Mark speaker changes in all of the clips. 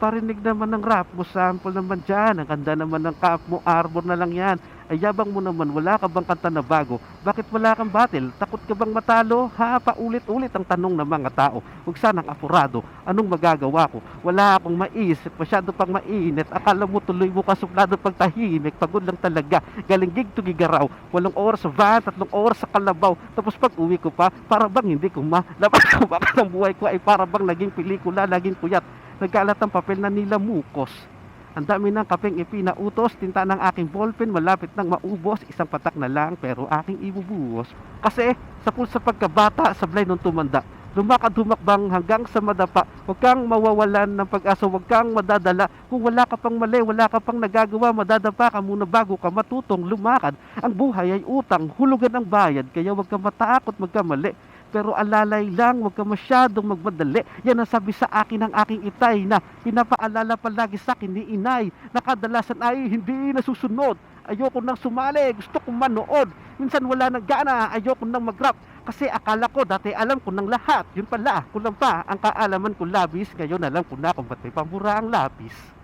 Speaker 1: Parinig naman ng rap mo, sample naman dyan. Ang ganda naman ng cap mo, arbor na lang yan. Ay yabang mo naman, wala ka bang kanta na bago? Bakit wala kang battle? Takot ka bang matalo? Ha, paulit-ulit ang tanong ng mga tao. Huwag sanang apurado, anong magagawa ko? Wala akong maisip, masyado pang mainit. Akala mo tuloy mo kasuplado pag tahimik. Pagod lang talaga, galing gig to gigaraw. Walong oras sa van, tatlong oras sa kalabaw. Tapos pag uwi ko pa, para bang hindi ko ma... Labas ko baka ang buhay ko ay para bang naging pelikula, naging puyat. Nagkalat ang papel na nila mukos. Ang dami ng kapeng ipinautos, tinta ng aking ballpen, malapit nang maubos, isang patak na lang pero aking ibubuhos. Kasi sa pulsa pagkabata, sablay nung tumanda, lumakad humakbang hanggang sa madapa. Huwag kang mawawalan ng pag-asa, huwag kang madadala. Kung wala ka pang mali, wala ka pang nagagawa, madadapa ka muna bago ka matutong lumakad. Ang buhay ay utang, hulugan ang bayad, kaya huwag kang matakot magkamali. Pero alalay lang, huwag ka masyadong magmadali. Yan ang sabi sa akin ng aking itay na pinapaalala palagi sa akin ni inay na kadalasan ay hindi nasusunod. Ayoko nang sumali, gusto kong manood. Minsan wala nang gana, ayoko nang mag-rap. Kasi akala ko dati alam ko ng lahat. Yun pala, kulang pa ang kaalaman ko labis. Ngayon alam ko na kung ba't may pamura ang lapis.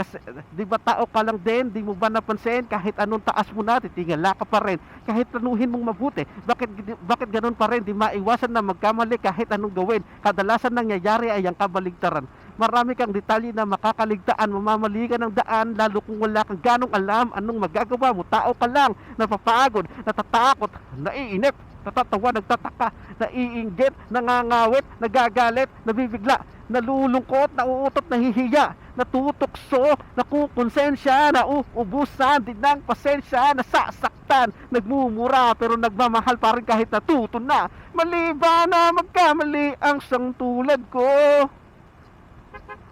Speaker 1: Kasi, di ba tao ka lang din, di mo ba napansin, kahit anong taas mo na, titingala ka pa rin. Kahit planuhin mong mabuti, bakit, bakit ganun pa rin, di maiwasan na magkamali kahit anong gawin. Kadalasan nangyayari ay ang kabaligtaran. Marami kang detalye na makakaligtaan, mamamali ka ng daan, lalo kung wala kang ganong alam anong magagawa mo. Tao ka lang, napapagod, natatakot, naiinip, natatawa, nagtataka, naiinggit, nangangawit, nagagalit, nabibigla, nalulungkot, nauutot, nahihiya, natutokso, nakukonsensya, nauubusan din ng pasensya, nasasaktan, nagmumura pero nagmamahal pa rin kahit natuto na. Mali ba na magkamali ang sang tulad ko?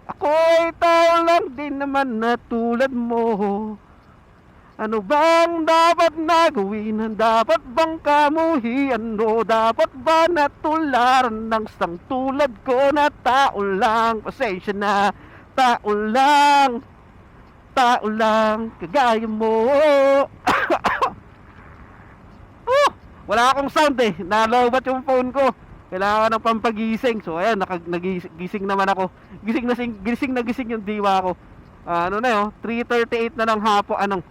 Speaker 1: Ako'y tao lang din naman na tulad mo. Ano bang dapat na gawin? Dapat bang kamuhian o dapat ba natularan ng sang tulad ko na tao lang? Pasensya na, tao lang, tao lang, kagaya mo. oh, wala akong sound eh, nalobat yung phone ko. Kailangan ng pampagising. So ayan, nakag nagising naman ako. Gising na sing, gising na gising yung diwa ko. Ah, ano na yun, 3.38 na ng hapon, anong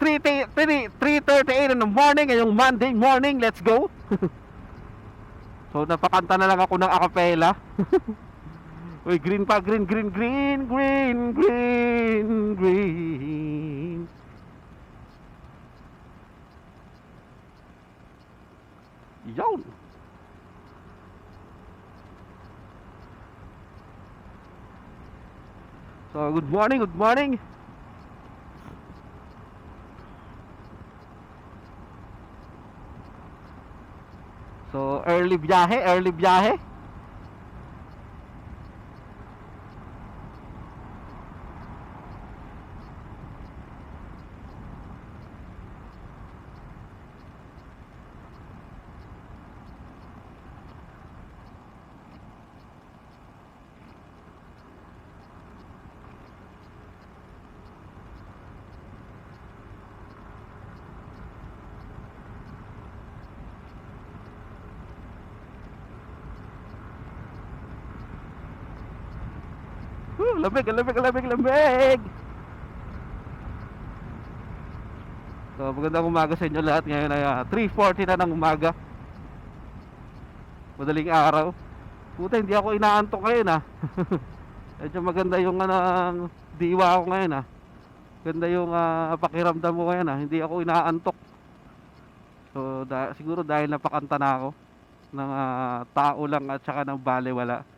Speaker 1: 3, 3.38 in the morning, ngayong Monday morning, let's go. so, napakanta na lang ako ng acapella. Uy, green pa, green, green, green, green, green, green. Yun. So, good morning, good morning. So, early biyahe, early biyahe. Whew, lamig, lamig, lamig, lamig. So, magandang umaga sa inyo lahat. Ngayon ay ah, 3.40 na ng umaga. Madaling araw. Puta, hindi ako inaantok ngayon ah. Medyo maganda yung ano, diwa ko ngayon ah. Ganda yung ah, pakiramdam ko ngayon ah. Hindi ako inaantok. So, da- siguro dahil napakanta na ako ng ah, tao lang at saka ng balewala.